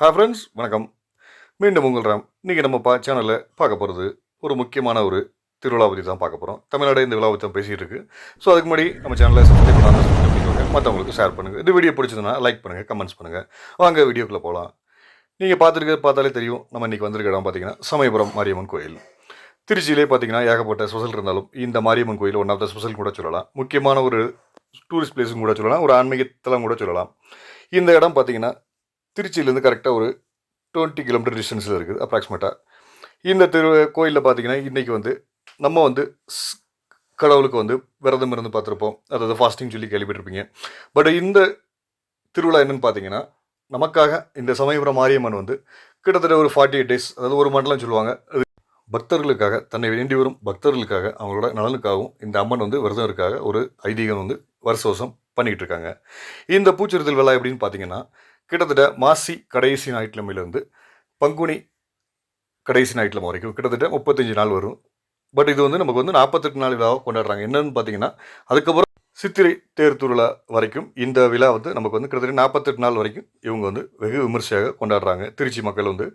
ஹா ஃப்ரெண்ட்ஸ் வணக்கம். மீண்டும் உங்கள் ராம். இன்றைக்கி நம்ம பா சேனலில் பார்க்க போகிறது ஒரு முக்கியமான ஒரு திருவிழா பற்றி தான் பார்க்க போகிறோம் தமிழ்நாடு இந்த விழா பற்றி தான் பேசிகிட்டு இருக்குது ஸோ அதுக்கு முன்னாடி நம்ம சேனலில் சப்ஸ்கிரைப் பண்ணாமல் சப்ஸ்கிரைப் பண்ணிக்கோங்க. மற்றவங்களுக்கு ஷேர் பண்ணுங்கள் இந்த வீடியோ பிடிச்சதுன்னா லைக் பண்ணுங்கள் கமெண்ட்ஸ் பண்ணுங்கள் வாங்க வீடியோக்குள்ளே போகலாம் நீங்கள் பார்த்துருக்க பார்த்தாலே தெரியும். நம்ம இன்றைக்கி வந்திருக்க இடம் பார்த்தீங்கன்னா சமயபுரம் மாரியம்மன் கோயில். திருச்சியிலே பார்த்தீங்கன்னா ஏகப்பட்ட ஸ்பெஷல் இருந்தாலும் இந்த மாரியம்மன் கோயில் ஒன் ஆஃப் த ஸ்பெஷல் கூட சொல்லலாம். முக்கியமான ஒரு டூரிஸ்ட் பிளேஸும் கூட சொல்லலாம். ஒரு ஆன்மீகத்தலம் கூட சொல்லலாம். இந்த இடம் பார்த்தீங்கன்னா திருச்சியிலேருந்து கரெக்டாக ஒரு டுவெண்ட்டி கிலோமீட்டர் டிஸ்டன்ஸில் இருக்குது அப்ராக்சிமேட்டாக இந்த திரு கோயிலில் பார்த்தீங்கன்னா இன்றைக்கி வந்து நம்ம வந்து ஸ்- கடவுளுக்கு வந்து விரதம் இருந்து பார்த்துருப்போம். அதாவது ஃபாஸ்டிங் சொல்லி கேள்விப்பட்டிருப்பீங்க. பட் இந்த திருவிழா என்னன்னு பார்த்தீங்கன்னா நமக்காக இந்த சமயபுரம் மாரியம்மன் வந்து கிட்டத்தட்ட ஒரு ஃபார்ட்டி எயிட் டேஸ் அதாவது ஒரு மண்டலம் சொல்லுவாங்க. அது பக்தர்களுக்காக தன்னை வேண்டி வரும் பக்தர்களுக்காக அவங்களோட நலனுக்காகவும் இந்த அம்மன் வந்து விரதம் இருக்காக ஒரு ஐதீகம் வந்து வருஷ வருஷம் பண்ணிக்கிட்டு இருக்காங்க. இந்த பூச்செறிதல் விழா எப்படின்னு பார்த்தீங்கன்னா கிட்டத்தட்ட மாசி கடைசி ஞாயிற்றுக்கிழமையிலேருந்து பங்குனி கடைசி ஞாயிற்றுக்கிழமை வரைக்கும் கிட்டத்தட்ட முப்பத்தஞ்சு நாள் வரும். பட் இது வந்து நமக்கு வந்து நாற்பத்தெட்டு நாள் விழாவாக கொண்டாடுறாங்க. என்னன்னு பார்த்தீங்கன்னா அதுக்கப்புறம் சித்திரை தேர் திருவிழா வரைக்கும் இந்த விழா வந்து நமக்கு வந்து கிட்டத்தட்ட நாற்பத்தெட்டு நாள் வரைக்கும் இவங்க வந்து வெகு விமர்சையாக கொண்டாடுறாங்க. திருச்சி மக்கள் வந்து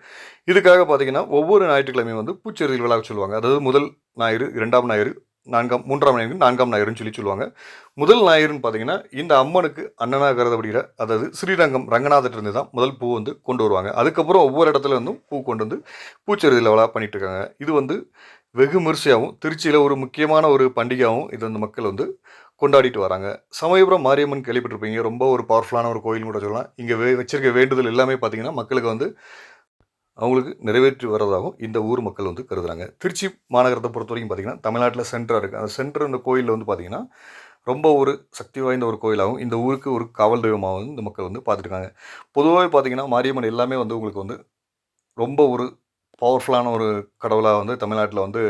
இதுக்காக பார்த்தீங்கன்னா ஒவ்வொரு ஞாயிற்றுக்கிழமையும் வந்து பூச்செறிதல் விழாவை சொல்லுவாங்க. அதாவது முதல் ஞாயிறு இரண்டாம் ஞாயிறு நான்காம் மூன்றாம் ஞாயிறு நான்காம் ஞாயிறுன்னு சொல்லி சொல்லுவாங்க. முதல் ஞாயிறுன்னு பார்த்தீங்கன்னா இந்த அம்மனுக்கு அண்ணனாக கருதப்படுகிற அதாவது ஸ்ரீரங்கம் ரங்கநாதர்லேருந்து தான் முதல் பூ வந்து கொண்டு வருவாங்க. அதுக்கப்புறம் ஒவ்வொரு இடத்துல இருந்தும் பூ கொண்டு வந்து பூச்செறிதல் விழா பண்ணிட்டு இருக்காங்க. இது வந்து வெகு விமர்சையாகவும் திருச்சியில் ஒரு முக்கியமான ஒரு பண்டிகையாகவும் இது வந்து மக்கள் வந்து கொண்டாடிட்டு வராங்க. சமயபுரம் மாரியம்மன் கேள்விப்பட்டிருப்பீங்க. ரொம்ப ஒரு பவர்ஃபுல்லான ஒரு கோயில் கூட சொல்லலாம். இங்கே வச்சிருக்க வேண்டுதல் எல்லாமே பார்த்தீங்கன்னா மக்களுக்கு வந்து அவங்களுக்கு நிறைவேற்றி வர்றதாகவும் இந்த ஊர் மக்கள் வந்து கருதுறாங்க. திருச்சி மாநகரத்தை பொறுத்த வரைக்கும் பார்த்தீங்கன்னா தமிழ்நாட்டில் சென்டராக இருக்குது அந்த சென்டர் இந்த கோயிலில் வந்து பார்த்தீங்கன்னா ரொம்ப ஒரு சக்தி வாய்ந்த ஒரு கோயிலாகவும் இந்த ஊருக்கு ஒரு காவல் தெய்வமாகவும் இந்த மக்கள் வந்து பார்த்துருக்காங்க பொதுவாகவே பார்த்தீங்கன்னா மாரியம்மன் எல்லாமே வந்து உங்களுக்கு வந்து ரொம்ப ஒரு பவர்ஃபுல்லான ஒரு கடவுளாக வந்து தமிழ்நாட்டில் வந்து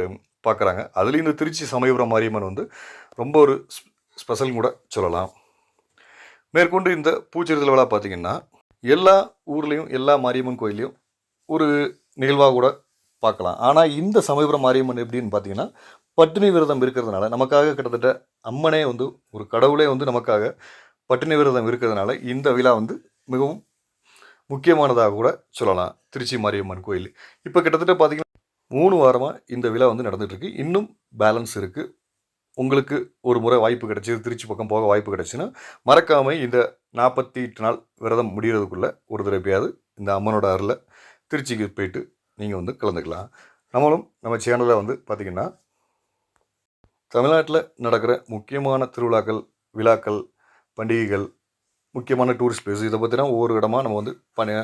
பார்க்குறாங்க. அதுலேயும் இந்த திருச்சி சமயபுரம் மாரியம்மன் வந்து ரொம்ப ஒரு ஸ்பெஷல் கூட சொல்லலாம். மேற்கொண்டு இந்த பூச்செறிதல் விழா பார்த்தீங்கன்னா எல்லா ஊர்லேயும் எல்லா மாரியம்மன் கோயிலையும் ஒரு நிகழ்வாக கூட பார்க்கலாம். ஆனால் இந்த சமயபுரம் மாரியம்மன் எப்படின்னு பார்த்தீங்கன்னா பட்டினி விரதம் இருக்கிறதுனால நமக்காக கிட்டத்தட்ட அம்மனே வந்து ஒரு கடவுளே வந்து நமக்காக பட்டினி விரதம் இருக்கிறதுனால இந்த விழா வந்து மிகவும் முக்கியமானதாக கூட சொல்லலாம். திருச்சி மாரியம்மன் கோயில். இப்போ கிட்டத்தட்ட பார்த்தீங்கன்னா மூணு வாரமாக இந்த விழா வந்து நடந்துகிட்ருக்கு இன்னும் பேலன்ஸ் இருக்குது உங்களுக்கு ஒரு முறை வாய்ப்பு கிடச்சிது திருச்சி பக்கம் போக வாய்ப்பு கிடைச்சுன்னா மறக்காமல் இந்த நாற்பத்தி எட்டு நாள் விரதம் முடிகிறதுக்குள்ளே ஒரு தடவையாவது இந்த அம்மனோட அருளை திருச்சிக்கு போயிட்டு நீங்கள் வந்து கலந்துக்கலாம். நம்மளும் நம்ம சேனலில் வந்து பார்த்திங்கன்னா தமிழ்நாட்டில் நடக்கிற முக்கியமான திருவிழாக்கள் விழாக்கள் பண்டிகைகள் முக்கியமான டூரிஸ்ட் பிளேஸ் இதை பற்றினா ஒவ்வொரு இடமா நம்ம வந்து பண்ண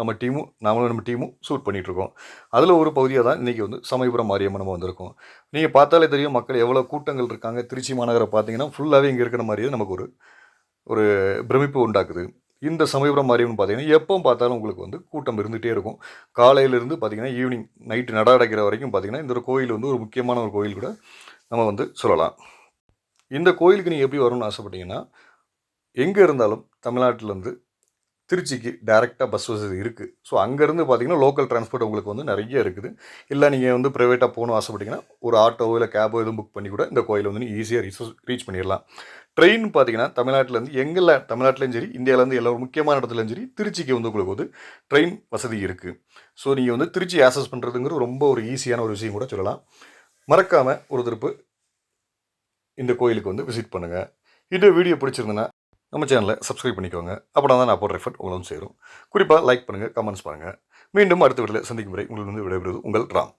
நம்ம டீமும் நாமளும் நம்ம டீமும் ஷூட் பண்ணிகிட்ருக்கோம் அதில் ஒரு பகுதியாக தான் இன்றைக்கி வந்து சமயபுரம் மாரியம்மன் நம்ம வந்திருக்கோம். நீங்கள் பார்த்தாலே தெரியும் மக்கள் எவ்வளோ கூட்டங்கள் இருக்காங்க. திருச்சி மாநகரை பார்த்தீங்கன்னா ஃபுல்லாகவே இங்கே இருக்கிற மாதிரியே நமக்கு ஒரு ஒரு பிரமிப்பு உண்டாக்குது. இந்த சமயபுரம் மாரியம்மன் பார்த்தீங்கன்னா எப்போ பார்த்தாலும் உங்களுக்கு வந்து கூட்டம் இருந்துகிட்டே இருக்கும். காலையிலேருந்து பார்த்தீங்கன்னா ஈவினிங் நைட்டு நட அடைக்கிற வரைக்கும் பார்த்தீங்கன்னா இந்த ஒரு கோயில் வந்து ஒரு முக்கியமான ஒரு கோயில் கூட நம்ம வந்து சொல்லலாம். இந்த கோயிலுக்கு நீங்கள் எப்படி வரணும்னு ஆசைப்பட்டீங்கன்னா எங்கே இருந்தாலும் தமிழ்நாட்டிலேருந்து திருச்சிக்கு டைரெக்டாக பஸ் வசதி இருக்குது ஸோ அங்கேருந்து பார்த்தீங்கன்னா லோக்கல் டிரான்ஸ்போர்ட் உங்களுக்கு வந்து நிறைய இருக்குது. இல்லை நீங்கள் வந்து ப்ரைவேட்டாக போகணும் ஆசைப்பட்டீங்கன்னா ஒரு ஆட்டோவோ இல்லை கேபோ எதுவும் புக் பண்ணி கூட இந்த கோயிலை வந்து நீங்கள் ஈஸியாக ரீச் ரீச் பண்ணிடலாம். ட்ரெயின் பார்த்தீங்கன்னா தமிழ்நாட்டிலேருந்து எங்கெல்ல தமிழ்நாட்டிலையும் சரி இந்தியாவிலேருந்து எல்லா ஒரு முக்கியமான இடத்துலையும் சரி திருச்சிக்கு வந்து உங்களுக்கு வந்து ட்ரெயின் வசதி இருக்குது ஸோ நீங்கள் வந்து திருச்சி ஆக்சஸ் பண்ணுறதுங்கிற ரொம்ப ஒரு ஈஸியான ஒரு விஷயம் கூட சொல்லலாம். மறக்காமல் ஒரு திருப்பு இந்த கோயிலுக்கு வந்து விசிட் பண்ணுங்கள் இந்த வீடியோ பிடிச்சிருந்ததுன்னா நம்ம சேனலை சப்ஸ்கிரைப் பண்ணிக்கோங்க. அப்படின்னா தான் நான் போடுற எஃபர்ட் உங்களும் சேரும். குறிப்பாக லைக் பண்ணுங்கள் கமெண்ட்ஸ் பண்ணுங்கள் மீண்டும் அடுத்த வீட்டில் சந்திக்கும் முறை உங்களுக்கு வந்து விடைபெறுவது உங்கள் ராம்.